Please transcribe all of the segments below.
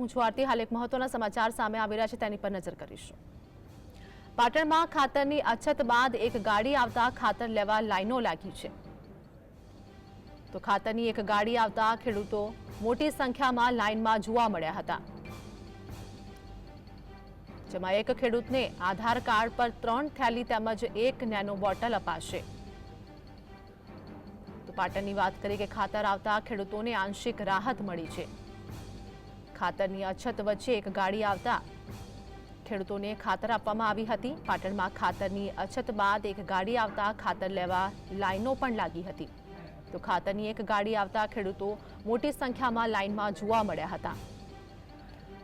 હું છું આરતી હાલ એક મહત્વના સમાચાર સામે આવી રહ્યા છે, તેની પર નજર કરીશું. પાટણમાં ખાતરની અછત બાદ એક ગાડી આવતા ખાતર લેવા લાઈનો લાગી છે. તો ખાતરની એક ગાડી આવતા ખેડૂતો મોટી સંખ્યામાં લાઈનમાં જોવા મળ્યા હતા. જેમાં એક ખેડૂતને આધાર કાર્ડ પર ત્રણ થેલી તેમજ એક નેનો બોટલ અપાશે. તો પાટણની વાત કરીએ કે ખાતર આવતા ખેડૂતોને આંશિક રાહત મળી છે. ખાતરની અછત વચ્ચે એક ગાડી આવતા ખેડૂતોને ખાતર આપવામાં આવી હતી. પાટણમાં ખાતરની અછત બાદ એક ગાડી આવતા ખાતર લેવા લાઈનો પણ લાગી હતી. તો ખાતરની એક ગાડી આવતા ખેડૂતો મોટી સંખ્યામાં લાઈનમાં જોવા મળ્યા હતા.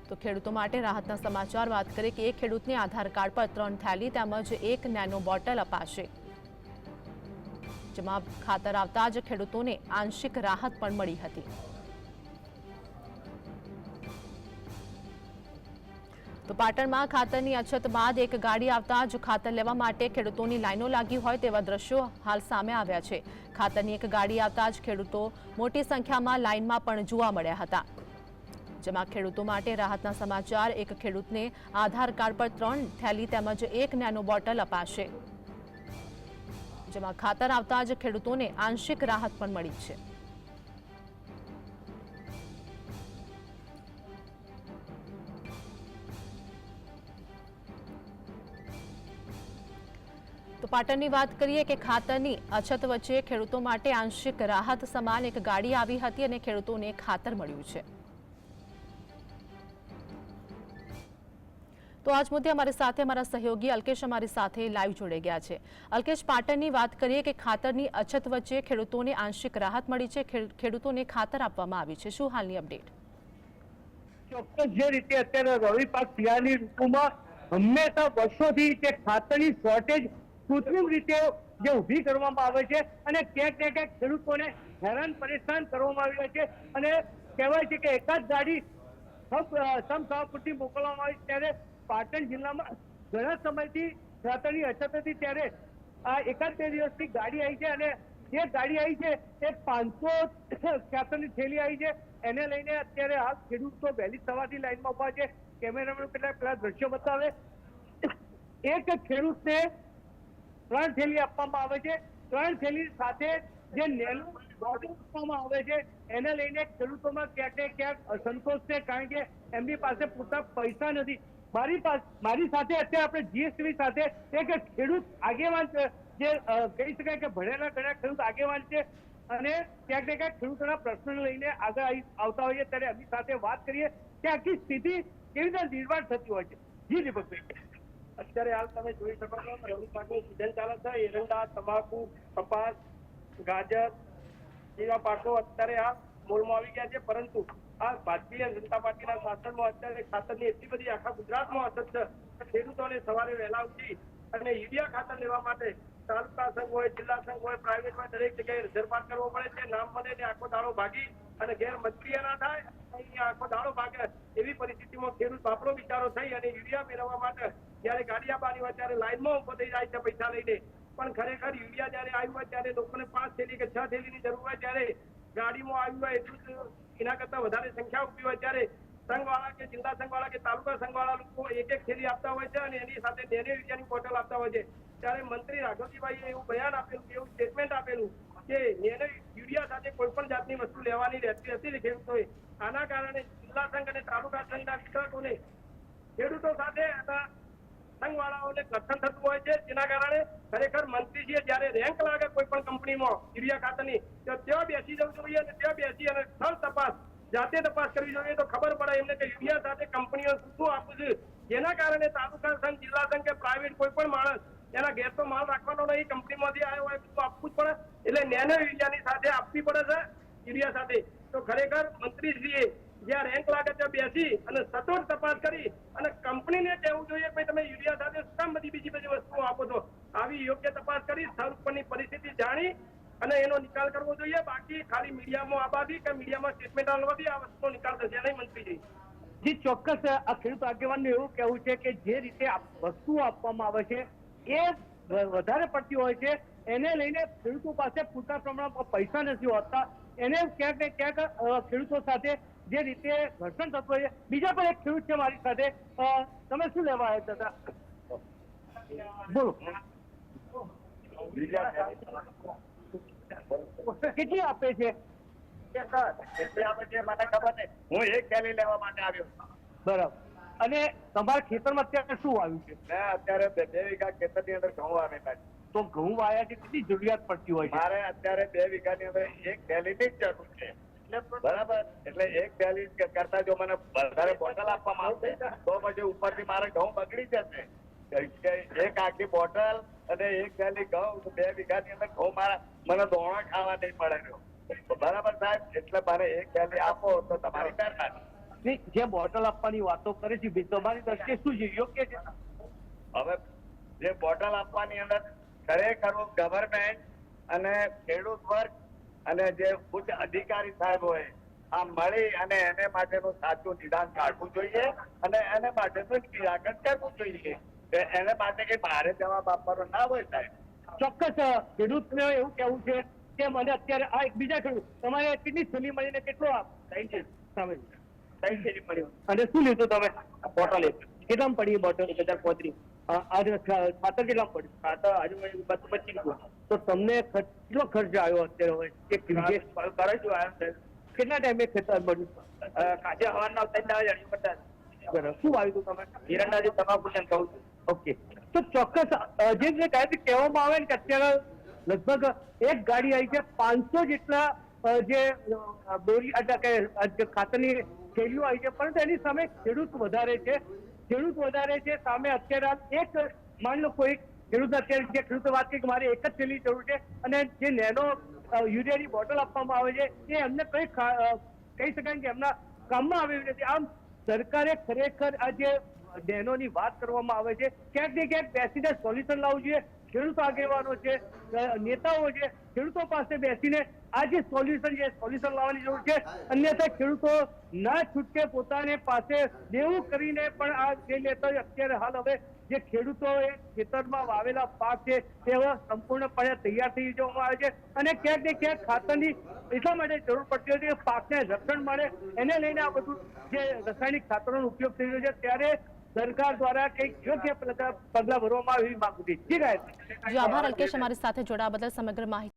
તો ખેડૂતો માટે રાહતના સમાચાર વાત કરીએ કે એક ખેડૂતને આધાર કાર્ડ પર ત્રણ થેલી તેમજ એક નેનો બોટલ અપાશે. જેમાં ખાતર આવતા જ ખેડૂતોને આંશિક રાહત પણ મળી હતી. તો પાટણમાં ખાતરની અછત બાદ એક ગાડી આવતા જ ખાતર લેવા માટે ખેડૂતોની લાઈનો લાગી હોય તેવા દ્રશ્યો હાલ સામે આવ્યા છે. ખાતરની એક ગાડી આવતા જ ખેડૂતો મોટી સંખ્યામાં લાઈનમાં પણ જોવા મળ્યા હતા. જેમાં ખેડૂતો માટે રાહતના સમાચાર, એક ખેડૂતને આધાર કાર્ડ પર ત્રણ થેલી તેમજ એક નેનો બોટલ અપાશે. જેમાં ખાતર આવતા જ ખેડૂતોને આંશિક રાહત પણ મળી છે. પાટણની વાત કરીએ કે ખાતરની અછત વચ્ચે ખેડૂતો માટે આંશિક રાહત સમાન એક ગાડી આવી હતી અને ખેડૂતોને ખાતર મળ્યું છે. તો આજ મુદ્દે અમારી સાથે અમારા સહયોગી અલ્કેશ અમારી સાથે લાઈવ જોડાઈ ગયા છે. અલ્કેશ, પાટણની વાત કરીએ કે ખાતરની અછત વચ્ચે ખેડૂતોને આંશિક રાહત મળી છે. ખેડૂતોને ખાતર આપવામાં આવી છે. શું હાલની અપડેટ? ચોક્કસ જે રીતે અત્યારે રવિ પાક શિયાળની ઋતુમાં હંમેશા વર્ષોથી જે ખાતરની શોર્ટેજ કૃત્રિમ રીતે જે ઊભી કરવામાં આવે છે અને ક્યાંક ને ક્યાંક ખેડૂતોને હેરાન પરેશાન કરવામાં આવી છે. અને કહેવાય છે કે એકાદ ગાડી સમસાવપુરથી મોકલવામાં આવી ત્યારે પાટણ જિલ્લામાં ઘણા સમયથી ખાતરની અછત હતી ત્યારે આ એકાદ બે દિવસથી ગાડી આવી છે અને જે ગાડી આવી છે એ પાંચસો ખાતરની થેલી આવી છે. એને લઈને અત્યારે હાલ ખેડૂતો વહેલી સવારથી લાઈનમાં ઊભા છે. કેમેરામેન પેલા પેલા દ્રશ્યો બતાવે. એક ખેડૂતને ત્રણ થેલી આપવામાં આવે છે. ત્રણ થેલી સાથે જે નેલું દોડું આપવામાં આવે છે, એને લઈને ખેડૂતોમાં ક્યાંક ક્યાંક અસંતોષ છે, કારણ કે એમની પાસે પૂરતા પૈસા નથી. મારી પાસે, મારી સાથે અત્યારે આપણે જીએસટી સાથે એક ખેડૂત આગેવાન જે કહી શકાય કે ભણેલા ઘણા ખેડૂત આગેવાન છે, અને ક્યાંક ને ક્યાંક ખેડૂતોના પ્રશ્ન લઈને આગળ આવતા હોઈએ ત્યારે એમની સાથે વાત કરીએ કે આખી સ્થિતિ કેવી રીતે નિર્માણ થતી હોય છે. જી દીપકભાઈ. અત્યારે હાલ તમે જોઈ શકો છો રવિ પાકની સિઝન ચાલે છે. એરંડા, તમાકુ, કપાસ, ગાજર જેવા પાકો અત્યારે આ મોલમાં આવી ગયા છે. પરંતુ આ ભારતીય જનતા પાર્ટીના શાસનમાં અત્યારે ખાતરની એટલી બધી આખા ગુજરાતમાં અસર છે ખેડૂતોને સવારે વહેલા ઉઠી અને યુરિયા ખાતર લેવા માટે તાલુકા સંઘ હોય, જિલ્લા સંઘ હોય પ્રાઇવેટમાં દરેક જગ્યાએ રજરપાત કરવો પડે છે. નામ બને ને આખો દાડો ભાગી અને ગેર મંત્રીય ના થાય, અહીંયા આખો દાડો ભાગે એવી પરિસ્થિતિમાં ખેડૂત આપણો વિચારો થઈ અને યુરિયા મેળવવા માટે જયારે ગાડી આપવાની હોય ત્યારે લાઈનમાં ઊભો થઈ જાય છે પૈસા લઈને. પણ ખરેખર યુરિયા જયારે આવ્યું હોય ત્યારે લોકોને પાંચ થેલી કે છ થેલીની જરૂર હોય ત્યારે ગાડીમાં આવ્યું હોય એટલું જ એના કરતા વધારે સંખ્યા ઊભી હોય ત્યારે સંઘવાળા કે જિલ્લા સંઘવાળા કે તાલુકા સંઘવાળા લોકો એક એક થેલી આપતા હોય છે અને એની સાથે ડેરી યુરિયાની બોટલ આપતા હોય છે. ત્યારે મંત્રી રાઘવજીભાઈએ એવું બયાન આપેલું એવું સ્ટેટમેન્ટ આપેલું કે એને યુરિયા સાથે કોઈ પણ જાતની વસ્તુ લેવાની રહેતી હતી ખેડૂતોએ આના કારણે જિલ્લા સંઘ અને તાલુકા સંઘના વિતરકોને ખેડૂતો સાથે અને સંઘવાળાઓને ઘર્ષણ થતું હોય છે, જેના કારણે ખરેખર મંત્રીજીએ જયારે રેન્ક લાગે કોઈ પણ કંપનીમાં યુરિયા ખાતરની તો ત્યાં બેસી જવું જોઈએ અને ત્યાં બેસી અને સ્થળ તપાસ, જાતે તપાસ કરવી જોઈએ તો ખબર પડે એમને કે યુરિયા સાથે કંપનીઓ શું આપું છે. જેના કારણે તાલુકા સંઘ, જિલ્લા સંઘ કે પ્રાઇવેટ કોઈ પણ માણસ એના તો માલ રાખવાનો નહીં, કંપનીમાંથી આવ્યો હોય બધું આપવું જ પડે. એટલે નેનો યુરિયાની સાથે આપવી પડે છે યુરિયા સાથે. તો ખરેખર મંત્રીશ્રીએ જ્યાં રેન્ક લાગે ત્યાં બેસી અને સચોટ તપાસ કરી અને કંપનીને યુરિયા સાથે શું બધી બીજી બધી વસ્તુઓ આપો છો? આવી યોગ્ય તપાસ કરી, સ્થળ ઉપરની પરિસ્થિતિ જાણી અને એનો નિકાલ કરવો જોઈએ. બાકી ખાલી મીડિયામાં આબાદી કે મીડિયામાં સ્ટેટમેન્ટ આવવાથી આ વસ્તુનો નિકાલ થશે નહીં, મંત્રીજી. જી, ચોક્કસ આ ખેડૂત આગેવાનનું એવું કહેવું છે કે જે રીતે વસ્તુઓ આપવામાં આવે છે, એ વધારે પડતી હોય છે, એને લઈને ખેડૂતો પાસે પૂરતા પ્રમાણમાં પૈસા નથી હોતા. એને ક્યાંક ને ક્યાંક ખેડૂતો સાથે જે રીતે ઘર્ષણ થતું હોય બીજા પણ એક ખેડૂત છે મારી સાથે. તમે શું લેવા આવ્યા હતા? બોલો. કેટલી આપે છે? હું એક થેલી લેવા માટે આવ્યો. બરાબર. અને તમારા ખેતરમાં અત્યારે શું વાવ્યું છે? મેં અત્યારે બે વીઘા ખેતરની અંદર ઘઉં વાવેલા છે. તો ઘઉં વાયા છે કેટલી જરૂરિયાત પડતી હોય છે? મારે અત્યારે બે વીઘાની અંદર એક થેલીની જ જરૂર છે. બરાબર. એટલે એક બેલેન્સ કરતા જો મને વધારે બોટલ આપવામાં આવશે તો પછી ઉપરથી મારે ઘઉં બગડી જશે. એક આખી બોટલ અને એક થેલી ઘઉં બે વીઘાની અંદર ઘઉં મારા મને દોણો ખાવા નહીં રહ્યો. બરાબર સાહેબ? એટલે મારે એક થેલી આપો તો તમારી મહેરબાની જે બોટલ આપવાની વાતો કરે છે તમારી દ્રષ્ટિએ શું છે? યોગ્ય છે? હવે જે બોટલ આપવાની અંદર ખરેખર ગવર્મેન્ટ અને ખેડૂત વર્ગ અને જે ઉચ્ચ અધિકારી સાહેબ હોય આ મળી અને એને માટેનું સાચું નિદાન કાઢવું જોઈએ અને એને માટેનું નિરાકરણ કરવું જોઈએ. કે એને માટે કઈ બહારે જવાબ આપવાનો ના હોય સાહેબ. ચોક્કસ ખેડૂત ખેડૂતને એવું કેવું છે કે મને અત્યારે આ એક બીજા ખેડૂત તમારે કેટલી સુલી મળીને કેટલો આપ? સામે. થેન્ક યુ મળ્યું અને શું લીધું તમે? બોટલ એક પડી બોટલ? એક હજાર પોત્રીસ. આજે ખાતર કેટલામાં પડ્યું? ખાતર આજુબાજુ બસો પચીસ તો તમને ખર્ચ- કેટલો ખર્ચ આવ્યો અત્યારે હોય? કે? કરાયું આવ્યો કેટલા ટાઈમે ખેતર બન્યું કાજે હવાના દાડા પડતા બરાબર. શું આવ્યું હતું તમે હિરણદાજી તમાકુ છે કહું છું. ઓકે. તો ચોક્કસ જે જે કાંઈ કહેવામાં આવે ને કે અત્યારે લગભગ એક ગાડી આવી છે પાંચસો જેટલા જે બોરી એટલે કે ખાતરની થેલીઓ આવી છે પરંતુ એની સામે ખેડૂત વધારે છે. ખેડૂત વધારે છે સામે અત્યારે એક માની લો કોઈ ખેડૂત અત્યારે જે ખેડૂતો વાત કરી કે મારે એક જ થેલી જરૂર છે અને જે નેનો યુરિયાની બોટલ આપવામાં આવે છે, એ એમને કઈ કહી શકાય કે એમના કામમાં આવી નથી. આમ સરકારે ખરેખર આ જે નેનોની વાત કરવામાં આવે છે, ક્યાંક ને ક્યાંક બેસીને સોલ્યુશન લાવવું જોઈએ. ખેડૂત આગેવાનો છે નેતાઓ છે, ખેડૂતો પાસે બેસીને આ જે સોલ્યુશન છે સોલ્યુશન લાવવાની જરૂર છે. અન્યથા ખેડૂતો ના છૂટકે પોતાને પાસે દેવું કરીને પણ આ જે નેતા અત્યારે હાલ હવે જે ખેડૂતોએ ખેતરમાં વાવેલા પાક છે, તે સંપૂર્ણપણે તૈયાર થઈ જવામાં આવે છે અને ક્યાંક ને ક્યાંક ખાતરની એટલા માટે જરૂર પડતી છે કે પાકને રક્ષણ મળે. એને લઈને આ બધું જે રાસાયણિક ખાતરોનો ઉપયોગ થઈ રહ્યો છે, ત્યારે સરકાર દ્વારા કંઈક યોગ્ય પગલા ભરવામાં આવે એવી છું. હતી જી, આભાર, અલ્કેશ, અમારી સાથે જોડાવા બદલ સમગ્ર માહિતી